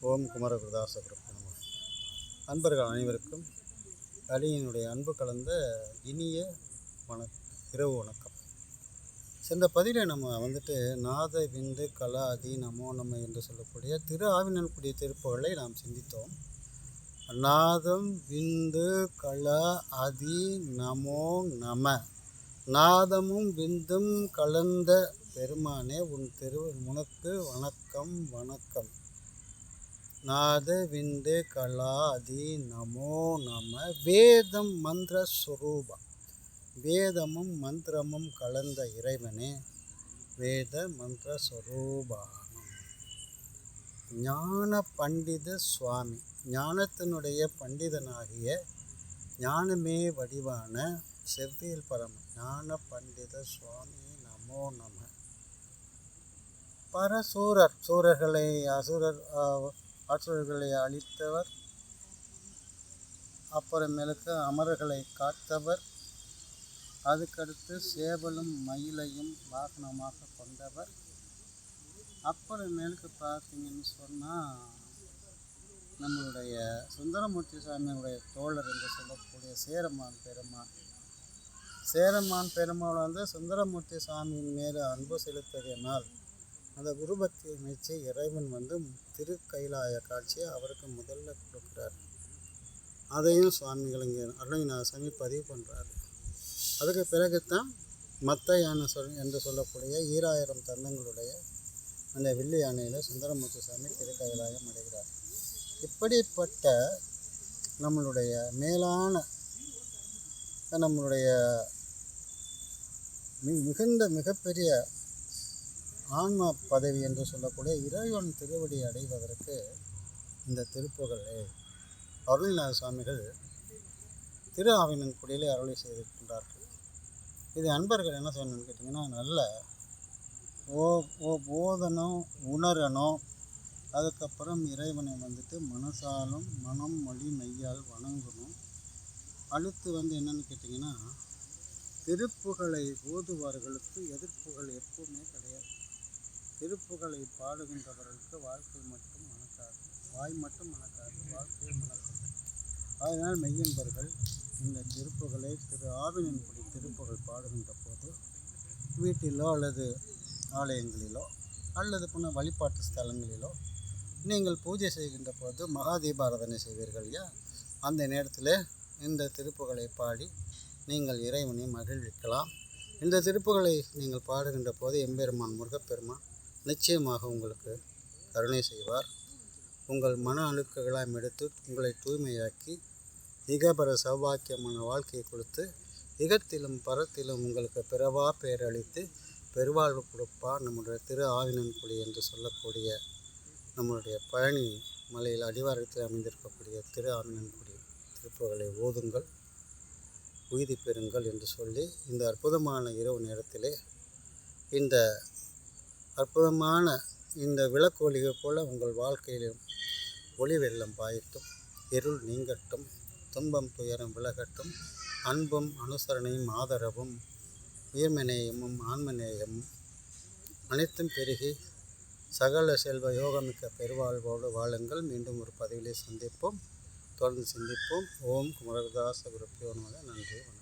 ஓம் Kumaragurudasa group நம. அன்பர்கள் அனைவருக்கும் அடியினுடைய அன்பு கலந்த இனிய வண இரவு வணக்கம். சென்ற பதிவில் நம்ம வந்துட்டு நாத விந்து கலா அதி நமோ நம என்று சொல்லக்கூடிய திரு ஆவினன்குடிய திருப்புகளை நாம் சிந்தித்தோம். நாதம் விந்து கலா அதி நமோ நம. நாதமும் விந்தும் கலந்த பெருமானே உன் திரு உனக்கு வணக்கம் வணக்கம். நாத விந்து கலாதி நமோ நம வேதம் மந்திர ஸ்வரூபம் வேதமும் மந்திரமும் கலந்த இறைவனே வேத மந்திர ஸ்வரூபானம் ஞான பண்டித சுவாமி ஞானத்தினுடைய பண்டிதனாகிய ஞானமே வடிவான செவ்வியல் பரம ஞான பண்டித சுவாமி நமோ நம. பரசூரர் சூரர்களை அசுரர் ஆ- அசுரர்களை அழித்தவர் அப்புறமேலுக்கு அமரர்களை காத்தவர் அதுக்கடுத்து சேவலும் மயிலையும் வாகனமாக கொண்டவர். அப்புறமேலுக்கு பார்த்தீங்கன்னு சொன்னால் நம்மளுடைய சுந்தரமூர்த்தி சாமியுடைய தோழர் என்று சொல்லக்கூடிய சேரமான் பெருமாள் சேரமான் பெருமாள் வந்து சுந்தரமூர்த்தி சாமியின் மேலே அன்பு செலுத்தியதனால் அந்த குருபக்தியை மெச்சி இறைவன் வந்து திருக்கைலாய காட்சியை அவருக்கு முதல்ல கொடுக்குறார். அதையும் சுவாமிகள் இங்கே அருணகிநாத சாமி பதிவு பண்ணுறாரு அதுக்கு பிறகுத்தான் மத்த யானை சொல் என்று சொல்லக்கூடிய ஈராயிரம் தந்தங்களுடைய அந்த வெள்ளி யானையில் சுந்தரமூர்த்தி சாமி திருக்கைலாயம் அடைகிறார். இப்படிப்பட்ட நம்மளுடைய மேலான நம்மளுடைய மிகுந்த மிகப்பெரிய ஆன்ம பதவி என்று சொல்லக்கூடிய இறைவன் திருவடி அடைவதற்கு இந்த திருப்புகளை அருள்நாத சுவாமிகள் திரு ஆவினன் குடியிலே அருளை செய்திருக்கின்றார்கள். இது அன்பர்கள் என்ன செய்யணும்னு கேட்டிங்கன்னா நல்ல ஓ ஓ போதனும் உணரணும். அதுக்கப்புறம் இறைவனை வந்துட்டு மனசாலும் மனம் மொழி மெய்யால் வணங்கணும். அடுத்து வந்து என்னன்னு கேட்டிங்கன்னா திருப்புகளை ஓதுவார்களுக்கு எதிர்ப்புகள் எப்பவுமே கிடையாது. திருப்புகளை பாடுகின்றவர்களுக்கு வாழ்க்கை மட்டும் மணக்காது வாய் மட்டும் மணக்காது வாழ்க்கை மணக்கும் அதனால் மெய்யன்பர்கள் இந்த திருப்புகளை திரு ஆவினன்குடி திருப்புகள் பாடுகின்ற போது வீட்டிலோ அல்லது ஆலயங்களிலோ அல்லது புன வழிபாட்டு ஸ்தலங்களிலோ நீங்கள் பூஜை செய்கின்ற போது மகாதீபாரதனை செய்வீர்கள் இல்லையா அந்த நேரத்தில் இந்த திருப்புகளை பாடி நீங்கள் இறைவனை மகிழ்விக்கலாம். இந்த திருப்புகளை நீங்கள் பாடுகின்ற போது எம்பெருமான் முருகப்பெருமான் நிச்சயமாக உங்களுக்கு கருணை செய்வார். உங்கள் மன அழுக்குகளாம் எடுத்து உங்களை தூய்மையாக்கி இகபர சௌபாக்கியமான வாழ்க்கையை கொடுத்து இகத்திலும் பரத்திலும் உங்களுக்கு பிறவா பேரளித்து பெருவாழ்வு கொடுப்பா. நம்முடைய திரு ஆவினன்குடி என்று சொல்லக்கூடிய நம்மளுடைய பழனி மலையில் அடிவாரத்தில் அமைந்திருக்கக்கூடிய திரு ஆவினன்குடி திருப்புகளை ஓதுங்கள் உய்தி பெறுங்கள் என்று சொல்லி இந்த அற்புதமான இரவு நேரத்திலே இந்த அற்புதமான இந்த விளக்கொலிகை போல உங்கள் வாழ்க்கையிலும் ஒளி வெள்ளம் பாயட்டும் இருள் நீங்கட்டும் துன்பம் துயரம் விலகட்டும் அன்பும் அனுசரணையும் ஆதரவும் உயிர்மநேயமும் ஆன்மநேயமும் அனைத்தும் பெருகி சகல செல்வ யோகமிக்க பெருவாழ்வோடு வாழுங்கள். மீண்டும் ஒரு பதிவிலே சந்திப்போம். தொடர்ந்து சிந்திப்போம். ஓம் குமரதாச குருப்பியோனமாக நன்றி. வணக்கம்.